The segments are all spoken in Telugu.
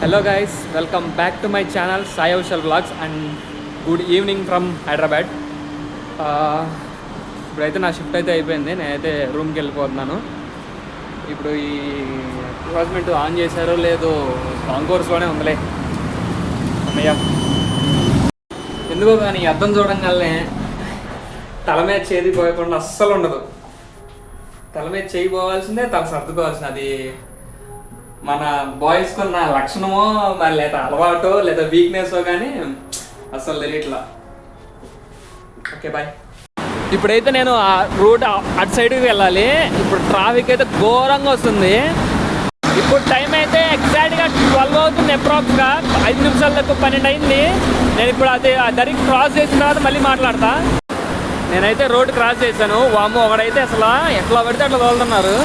Hello guys welcome back to my channel Sai Aushal blogs and good evening from Hyderabad ఇప్పుడైతే నా షిఫ్ట్ అయితే అయిపోయింది. నేనైతే రూమ్కి వెళ్ళిపోతున్నాను. ఇప్పుడు ఈ అడ్వర్టైజ్మెంట్ ఆన్ చేశారో లేదో కాంకోర్స్లోనే ఉందిలే. అమ్మయ్య. ఎందుకో కానీ అర్థం చూడంగానే తల మీద చేది పోయకుండా అస్సలు ఉండదు. తల మీద చేయి పోవాల్సిందే తల సర్దుకోవాల్సింది. అది మన బాయ్స్ ఉన్న లక్షణమో మరి లేదా అలవాటో లేదా వీక్నెస్ కానీ అసలు తెలియట్లా ఓకే బాయ్ ఇప్పుడైతే నేను ఆ రూట్ అటు సైడ్కి వెళ్ళాలి. ఇప్పుడు ట్రాఫిక్ అయితే ఘోరంగా వస్తుంది. ఇప్పుడు టైం అయితే ఎగ్జాక్ట్గా ట్వెల్వ్ అవుతుంది అప్రాక్స్గా ఐదు నిమిషాలకు పన్నెండు అయింది. నేను ఇప్పుడు అది ఆ క్రాస్ చేసిన తర్వాత మళ్ళీ మాట్లాడతా. నేనైతే రోడ్ క్రాస్ చేశాను. వాము ఒకడైతే అసలు ఎట్లా పడితే అట్లా వదులుతున్నారు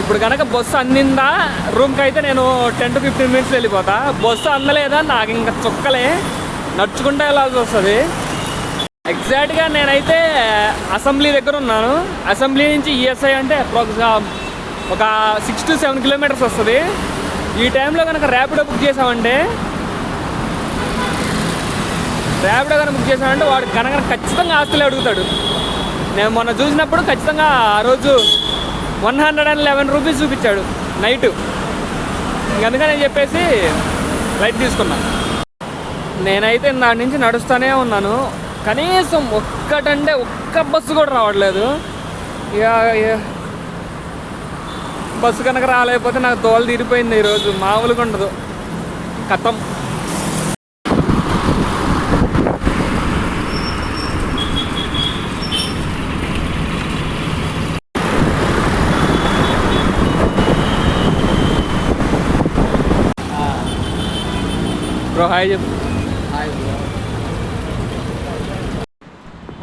ఇప్పుడు కనుక బస్సు అందిందా? రూమ్కి అయితే నేను టెన్ టు ఫిఫ్టీన్ మినిట్స్ వెళ్ళిపోతా. బస్సు అందలేదా? నాకు ఇంకా చుక్కలే. నడుచుకుంటే వెళ్ళాల్సి వస్తుంది. ఎగ్జాక్ట్గా నేనైతే అసెంబ్లీ దగ్గర ఉన్నాను. అసెంబ్లీ నుంచి ఈఎస్ఐ అంటే అప్రాక్స్గా ఒక సిక్స్ టు సెవెన్ కిలోమీటర్స్ వస్తుంది. ఈ టైంలో కనుక ర్యాపిడో బుక్ చేసామంటే ర్యాపిడో కనుక బుక్ చేసామంటే వాడు కనుక ఖచ్చితంగా ఆస్తులు అడుగుతాడు. నేను మొన్న చూసినప్పుడు ఖచ్చితంగా ఆ రోజు one hundred and eleven rupees చూపించాడు నైట్. అందుకని చెప్పేసి లైట్ తీసుకున్నాను నేనైతే దాని నుంచి నడుస్తూనే ఉన్నాను. కనీసం ఒక్కటంటే ఒక్క బస్సు కూడా రావట్లేదు. ఇక ఇక బస్సు కనుక రాలేకపోతే నాకు తోలు తీరిపోయింది ఈరోజు. మామూలుగా ఉండదు. కథం బ్రో హాయ్ చెప్పు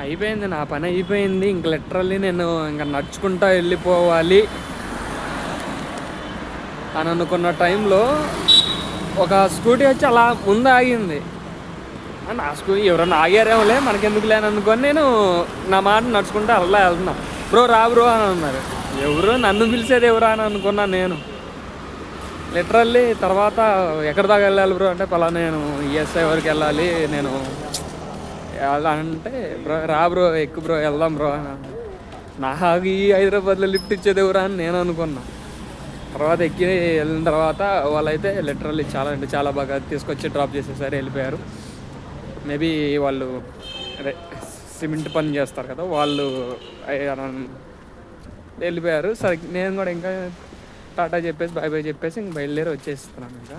అయిపోయింది నా పని అయిపోయింది. ఇంక లిటరల్లీ నేను ఇంకా నడుచుకుంటా వెళ్ళిపోవాలి అని అనుకున్న టైంలో ఒక స్కూటీ వచ్చి అలా ముందు ఆగింది. నా స్కూటీ ఎవరన్నా ఆగారేమోలే మనకెందుకులే అని అనుకొని నేను నా మాట నడుచుకుంటూ అలా వెళ్తున్నా. బ్రో రా బ్రో అని అన్నారు. ఎవరు? నన్ను పిలిచేది ఎవరా అని అనుకున్నా నేను. లిటరల్లీ తర్వాత ఎక్కడ దాకా వెళ్ళాలి బ్రో అంటే పలా నేను ఈఎస్ఐ వరకు వెళ్ళాలి నేను అలా అంటే బ్రో రా బ్రో ఎక్కువ బ్రో వెళ్దాం బ్రో అని నాకు ఈ హైదరాబాద్లో లిఫ్ట్ ఇచ్చేది ఎవరా అని నేను అనుకున్నా. తర్వాత ఎక్కి వెళ్ళిన తర్వాత వాళ్ళైతే లిటరల్లీ చాలా అంటే చాలా బాగా తీసుకొచ్చి డ్రాప్ చేసేసారి వెళ్ళిపోయారు. మేబీ వాళ్ళు అదే సిమెంట్ పని చేస్తారు కదా వాళ్ళు వెళ్ళిపోయారు. సరే నేను కూడా ఇంకా టాటా చెప్పేసి బాయ్ బాయ్ చెప్పేసి ఇంక బయలుదేరి వచ్చేస్తున్నాను ఇంకా.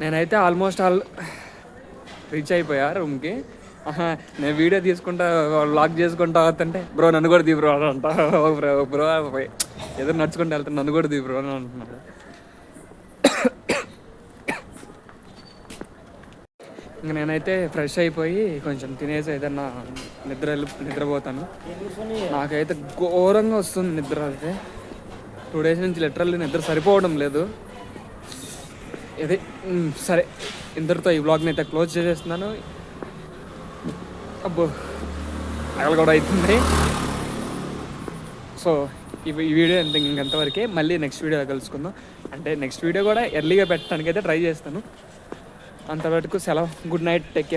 నేనైతే ఆల్మోస్ట్ ఆల్ రీచ్ అయిపోయా రూమ్కి. నేను వీడియో తీసుకుంటా లాక్ చేసుకుంటా వస్తుంటే బ్రో నన్ను కూడా దీ బ్రో అని అంట. బ్రో బ్రో ఎదురు నడుచుకుంటూ వెళ్తాను నన్ను కూడా దీ బ్రో అని అంటున్నాడు. ఇంక నేనైతే ఫ్రెష్ అయిపోయి కొంచెం తినేసి ఏదన్నా నిద్ర వెళ్ళి- నిద్రపోతాను. నాకైతే ఘోరంగా వస్తుంది నిద్ర అయితే. టూ డేస్ నుంచి లిటరల్లీ నిద్ర సరిపోవడం లేదు. ఇది సరే ఇద్దరితో ఈ బ్లాగ్ని అయితే క్లోజ్ చేసేస్తున్నాను. అబ్బో అగలు కూడా అవుతుంది. సో ఈ ఈ వీడియో ఎంత ఇంకంతవరకే మళ్ళీ నెక్స్ట్ వీడియో కలుసుకుందాం. అంటే నెక్స్ట్ వీడియో కూడా ఎర్లీగా పెట్టడానికి అయితే ట్రై చేస్తాను. అంతవరకు సెలవు గుడ్ నైట్ టేక్ కేర్